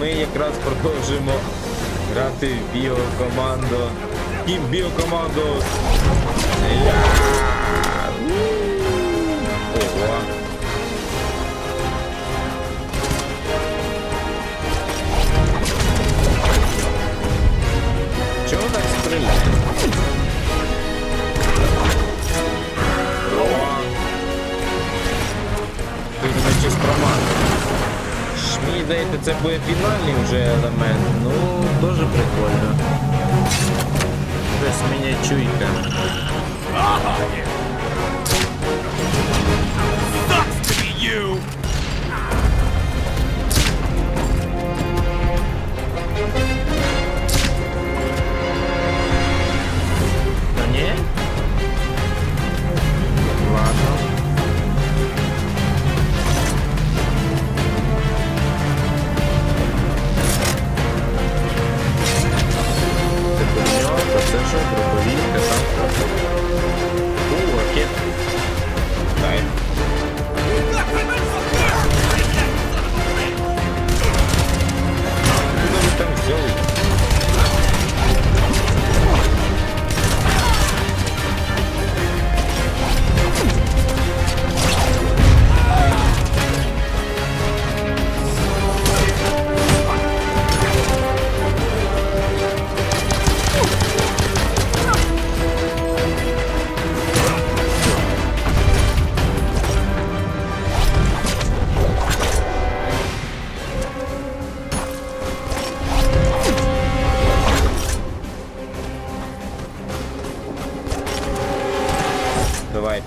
Ми якраз продовжуємо грати в біокоманду. Тім біокоманду. Ого. Здається, це буде фінальний вже елемент. Ну, дуже прикольно. Щось мені чуйка. Sucks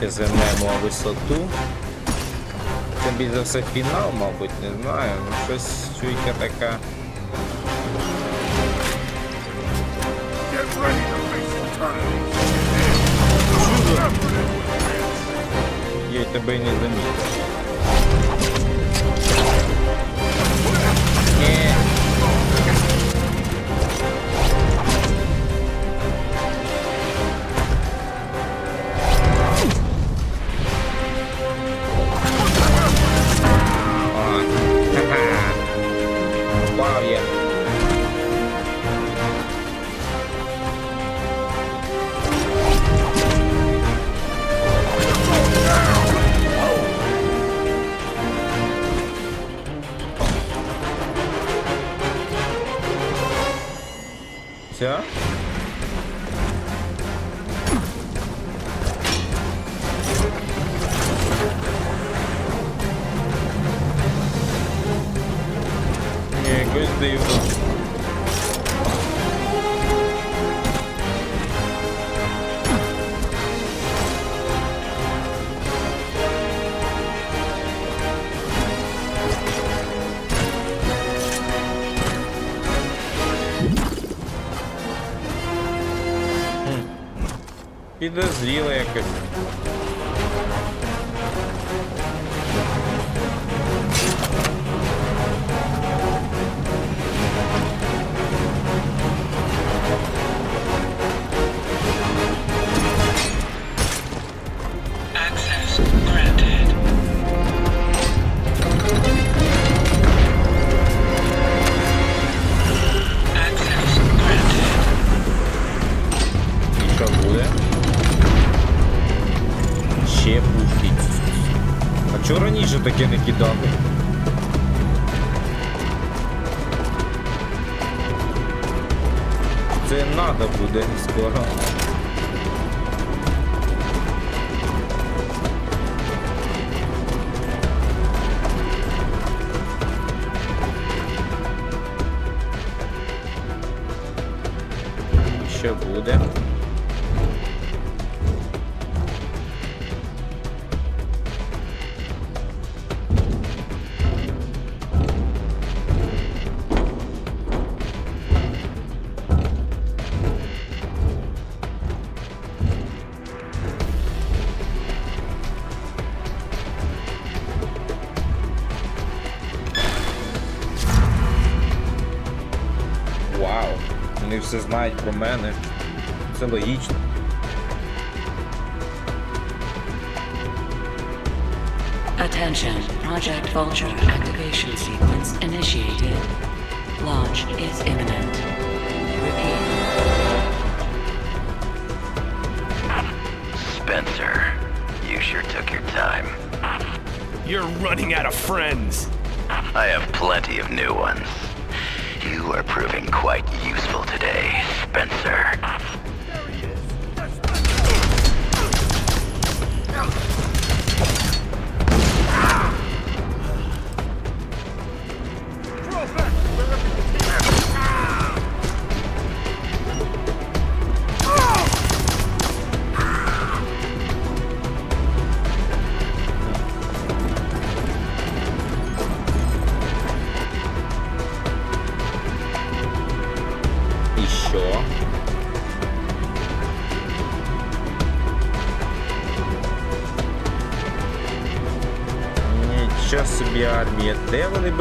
Давайте займемо висоту. Тим більше за все фінал, мабуть, не знаю. Ну щось чуйка така. Я тебе не замітив. Yeah. Таке? Це надо буде скоро. Що буде? все знають про мене. Це логічно. Attention, Project Vulture activation sequence initiated. Launch is imminent. Repeat. Spencer, you sure took your time. You're running out of friends. I have plenty of new ones. You are proving quite useful today, Spencer.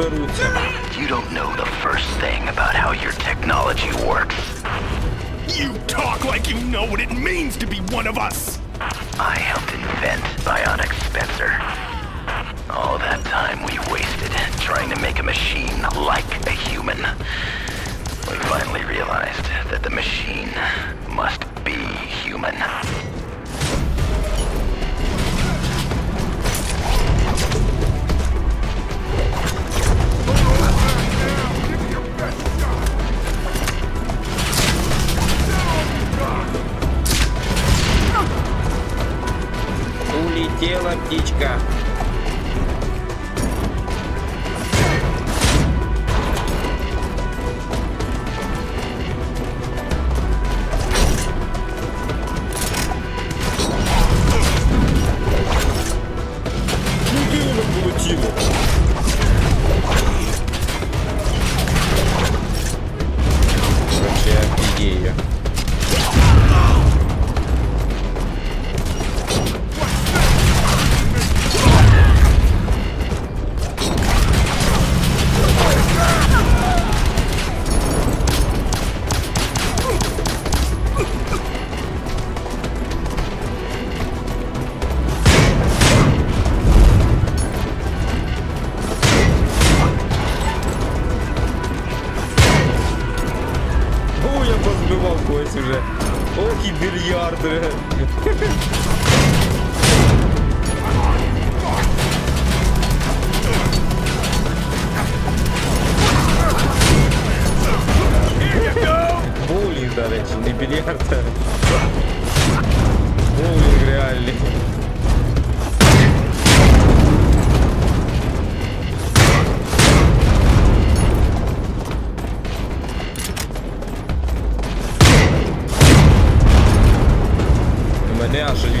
де вони беруться? You don't know the first thing about how your technology works. You talk like you know what it means to be one of us. I helped invent Bionic Spencer. All that time we wasted trying to make a machine like a human. We finally realized that the machine must be human. Улетела птичка.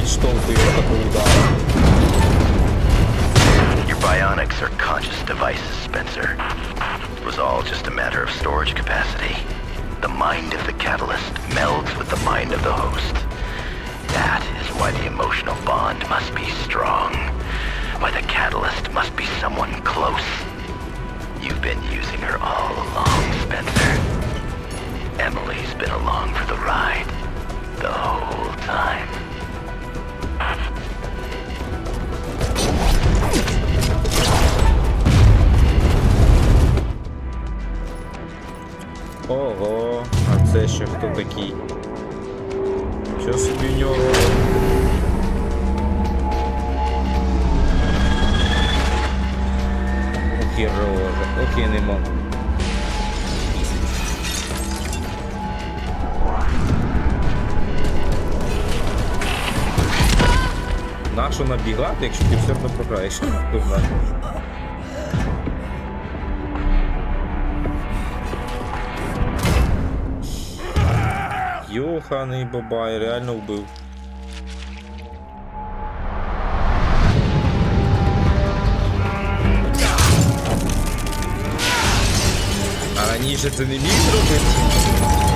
Мене аж відштовхує від такого удару. Your bionics are conscious devices, Spencer. It was all just a matter of storage capacity. The mind of the catalyst melds with the mind of the host. That is why the emotional bond must be strong. Why the catalyst must be someone close. You've been using her all along, Spencer. Emily's been along for the ride. The whole time. Ого, а це ще хто такий? Що собі в нього робить? Рожа, нема. Нащо набігати, якщо ти все одно програєш? Йоханий бабай, реально вбив. А раніше це не міг зробити?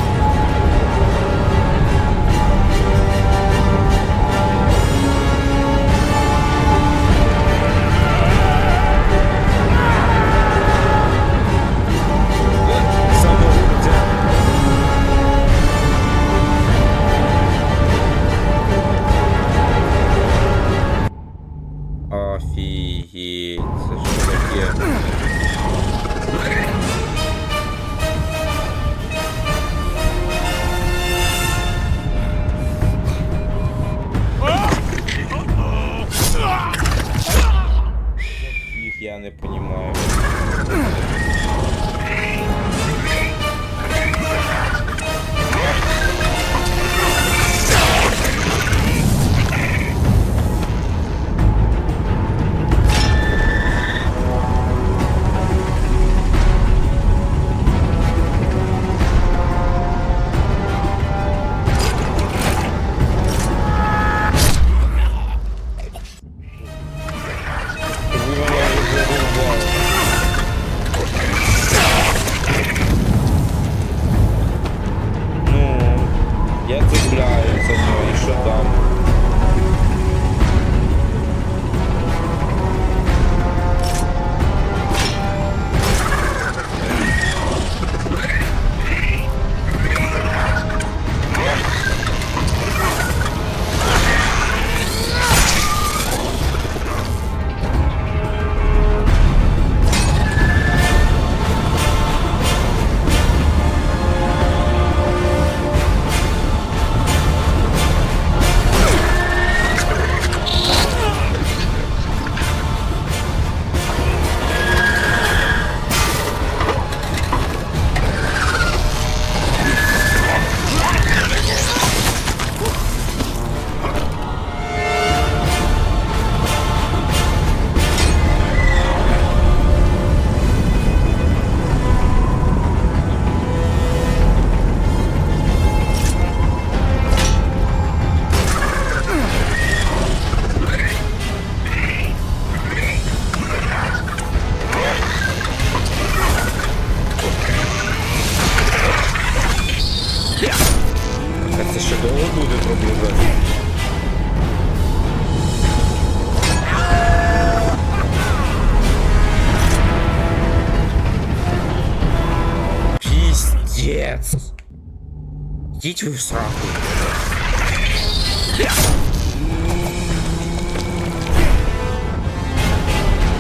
Идите вы в сраку.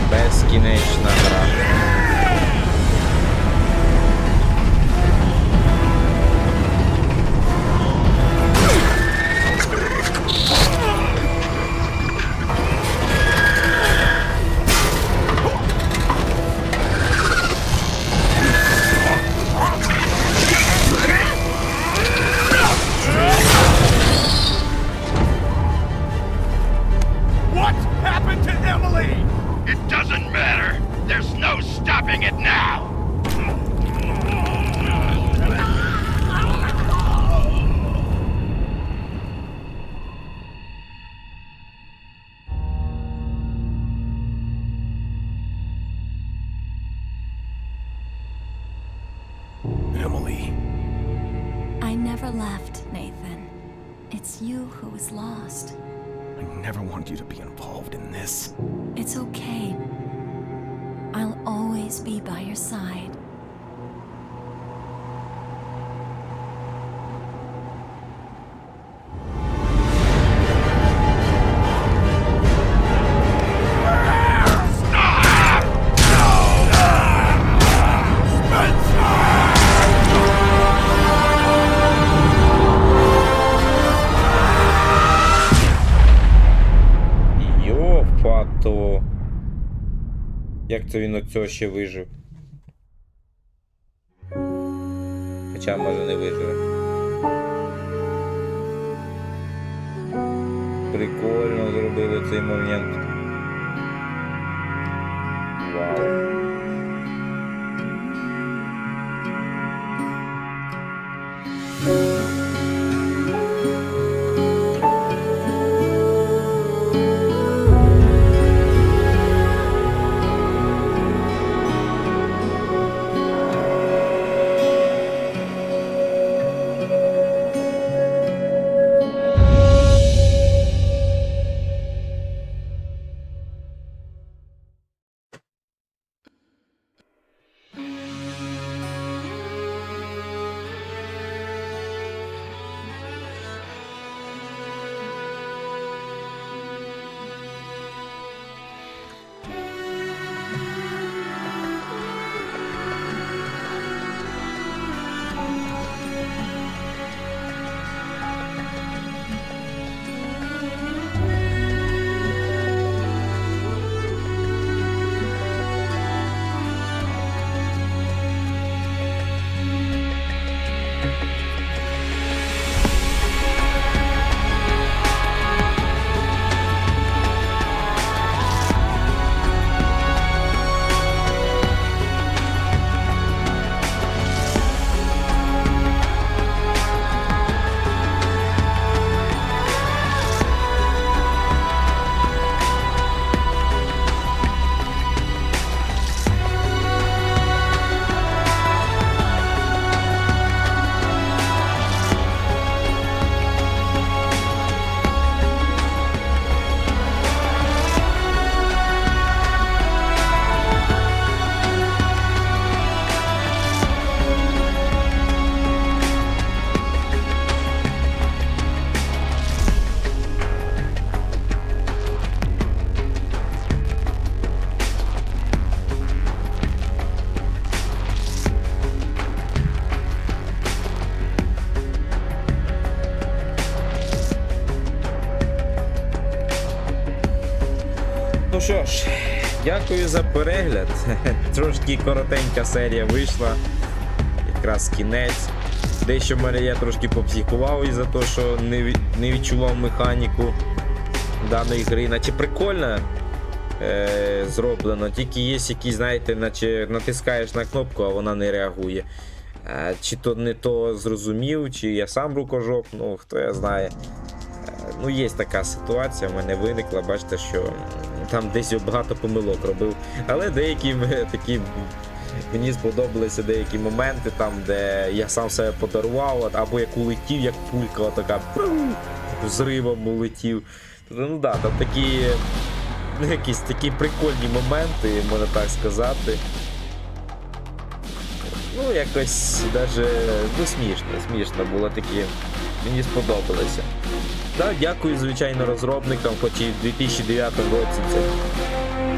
Безкінечна гра. It's you who is lost. I never wanted you to be involved in this. It's okay. I'll always be by your side. Це він от цього ще вижив? Хоча може не виживе. Прикольно зробили цей момент. Вау. Дякую за перегляд. Трошки коротенька серія вийшла. Якраз кінець. Дещо мене я трошки попсихував із-за того, що не, не відчував механіку даної гри. Наче прикольно е, зроблено, тільки є якісь, знаєте, наче натискаєш на кнопку, а вона не реагує. Е, чи то не то зрозумів, чи я сам рукожоп, ну хто я знає. Е, Ну, є така ситуація, в мене виникла, бачите, що там десь багато помилок робив. Але деякі такі мені сподобалися деякі моменти, там, де я сам себе подарував, або як улетів, як пулька, така взривом улетів. Ну да, там такі ну, якісь такі прикольні моменти, можна так сказати. Ну, якось даже ну, смішно, смішно було такі. Мені сподобалося. Да, дякую, звичайно, розробникам, хоч і в 2009 році це,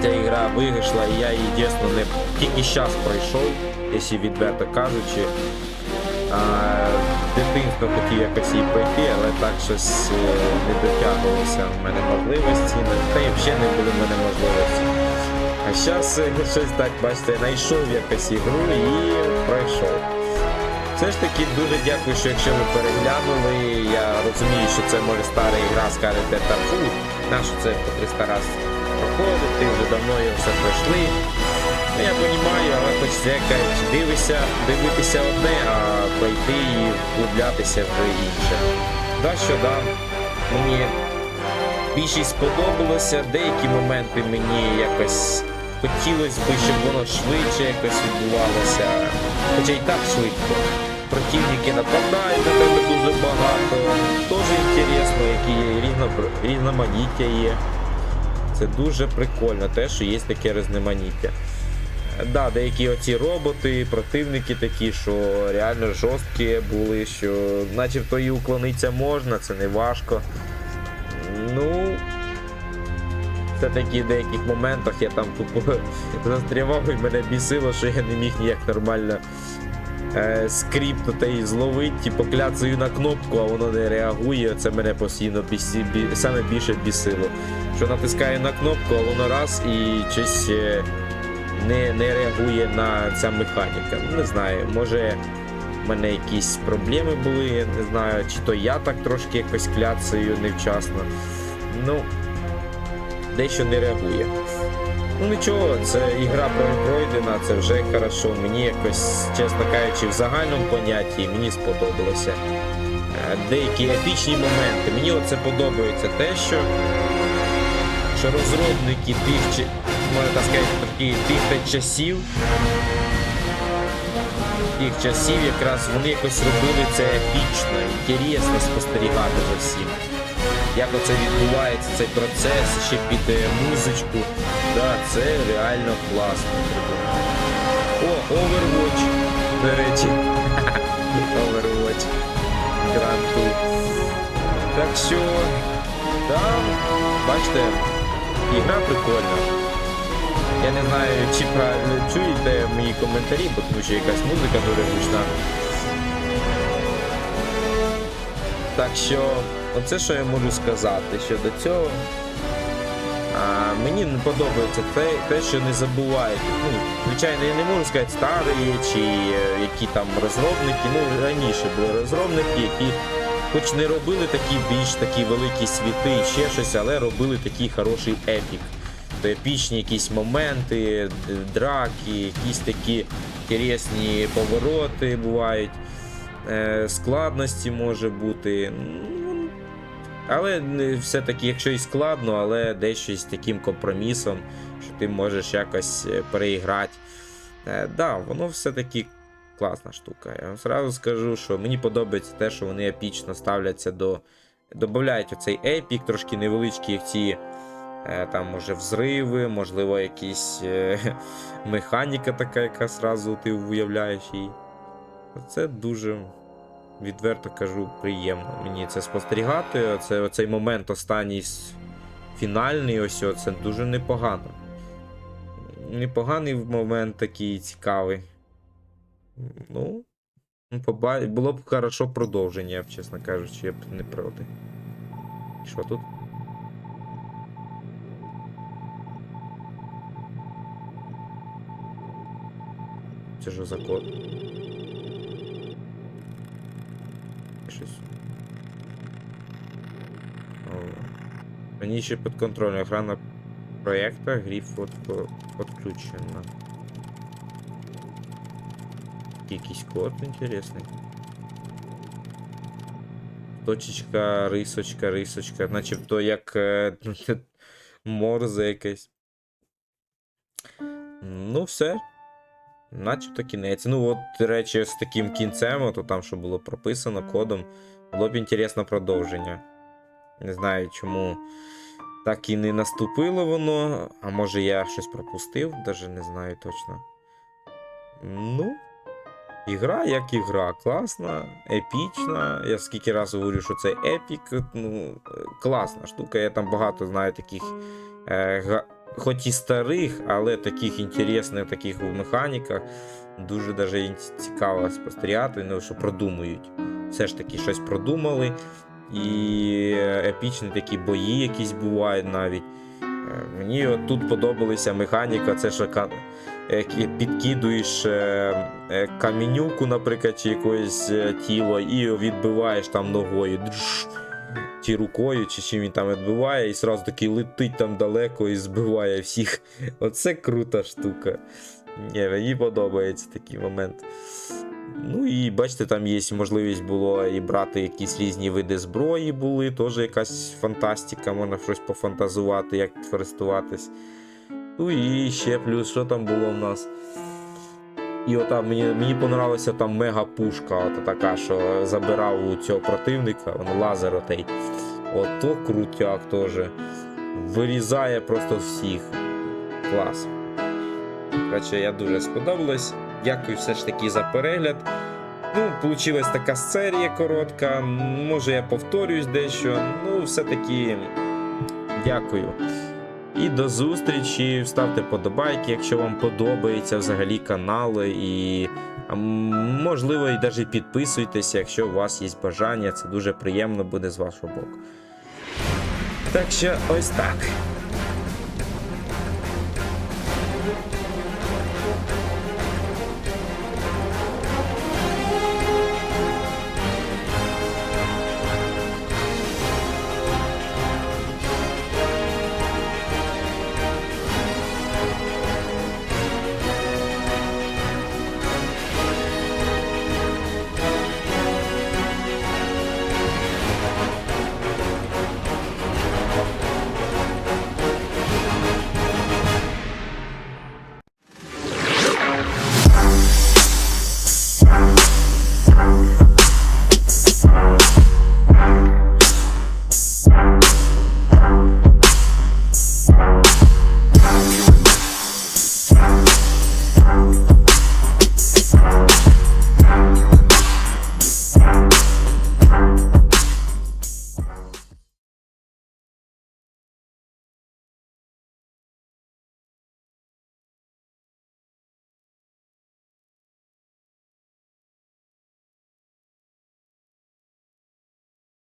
ця ігра вийшла, і я її дійсно не тільки зараз пройшов, якщо відверто кажучи. А, дитинство хотів якось її пройти, але так щось е, не дотягувалося в мене можливості, та й взагалі не було в мене можливості. А зараз щось так, бачите, знайшов якось ігру і пройшов. Все ж таки дуже дякую, що якщо ви переглянули, я розумію, що це може стара ігра, скажете, та фу, нащо це по 300 раз проходити, вже давно його все пройшли. Ну я розумію, але хочеться якось дивися, дивитися одне, а пройти і вглублятися в інше. Да, що да, мені більшість сподобалося, деякі моменти мені якось хотілося б, щоб воно швидше якось відбувалося. Хоча й так швидко. Противники нападають на тебе дуже багато. Теж інтересно, які є різно, різноманіття є. Це дуже прикольно, те, що є таке різноманіття. Да, деякі оці роботи, противники такі, що реально жорсткі були, що начебто і уклонитися можна, це не важко. Ну, все-таки в деяких моментах я там тупо застрявав і мене бісило, що я не міг ніяк нормально е, скріпнути і зловити, типу кляцаю на кнопку, а воно не реагує. Це мене постійно бісі, бі, саме більше бісило. Що натискаю на кнопку, а воно раз і щось е, не, не реагує на ця механіка. Ну, Не знаю, може. в мене якісь проблеми були, я не знаю, чи то я так трошки якось кляцаю невчасно. Ну, дещо не реагує. Ну нічого, це ігра пройдена, це вже хорошо. Мені якось, чесно кажучи, в загальному понятті мені сподобалося. Е, Деякі епічні моменти. Мені оце подобається те, що, що розробники тих, чи- можна сказати, тих часів. Тих часів якраз вони якось робили це епічно, інтересно спостерігати за всім як оце відбувається цей процес ще під е, музичку. Да, це реально класно. О, Overwatch, до речі. Overwatch. Grand Tour. Так що, да, бачите, ігра прикольна. Я не знаю, чи правильно чуєте мої коментарі, бо тому що якась музика дуже гучна. Так що, оце що я можу сказати щодо цього. А, мені не подобається те, те, що не забувають. Ну, звичайно, я не можу сказати старі чи е, які там розробники. Ну, раніше були розробники, які хоч не робили такі більш такі великі світи ще щось, але робили такий хороший епік. То епічні якісь моменти, драки, якісь такі інтересні повороти бувають складності може бути. Ну, Але все-таки, якщо і складно, але дещо з таким компромісом, що ти можеш якось е, переіграти. Е, да, воно все-таки класна штука. Я вам зразу скажу, що мені подобається те, що вони епічно ставляться до. Додають оцей епік, трошки невеличкі як ці. е, Там може взриви, можливо, якісь е, механіка така, яка зразу ти уявляєш її. Це дуже, відверто кажу, приємно мені це спостерігати. Оце, Оцей момент останній фінальний, ось це дуже непогано. Непоганий момент такий цікавий. Ну, поба... було б хорошо продовження, я б, чесно кажучи, я б не проти. Що тут? Це ж за? Щось. Мені під контролем охрана проекта, гриф от підключена. Якийсь код інтересний. Точечка, рисочка, рисочка, начебто як е, морзе якесь. Ну, все. Начебто кінець. Ну, от, до речі, з таким кінцем, от там, що було прописано кодом, було б інтересно продовження. Не знаю, чому так і не наступило воно, а може я щось пропустив, навіть не знаю точно. Ну, ігра як ігра, класна, епічна. Я скільки разів говорю, що це епік. Ну, е, класна штука. Я там багато знаю таких. Е, хоч і старих, але таких інтересних таких в механіках. Дуже даже цікаво спостерігати, ну, що продумують. Все ж таки щось продумали. І епічні такі бої якісь бувають навіть. Е, Мені от тут подобалася механіка, це що е, підкидуєш е, е, камінюку, наприклад, чи якесь е, тіло, і відбиваєш там ногою. Чи рукою, чи чим він там відбиває, і сразу таки летить там далеко і збиває всіх. Оце крута штука. Ні, мені подобається такий момент. Ну і бачите, там є можливість було і брати якісь різні види зброї були, теж якась фантастика, можна щось пофантазувати, як користуватись. Ну і ще плюс, що там було в нас. І отам мені, мені понравилася там мега пушка, от така, що забирав у цього противника, воно лазер отей. Ото крутяк теж. Вирізає просто всіх. Клас. Коротше, я дуже сподобалось. Дякую все ж таки за перегляд. Ну, получилась така серія коротка. Може я повторюсь дещо. Ну, все-таки дякую. І до зустрічі. Ставте подобайки, якщо вам подобається взагалі канал. І можливо, і навіть підписуйтеся, якщо у вас є бажання. Це дуже приємно буде з вашого боку. Так що ось так.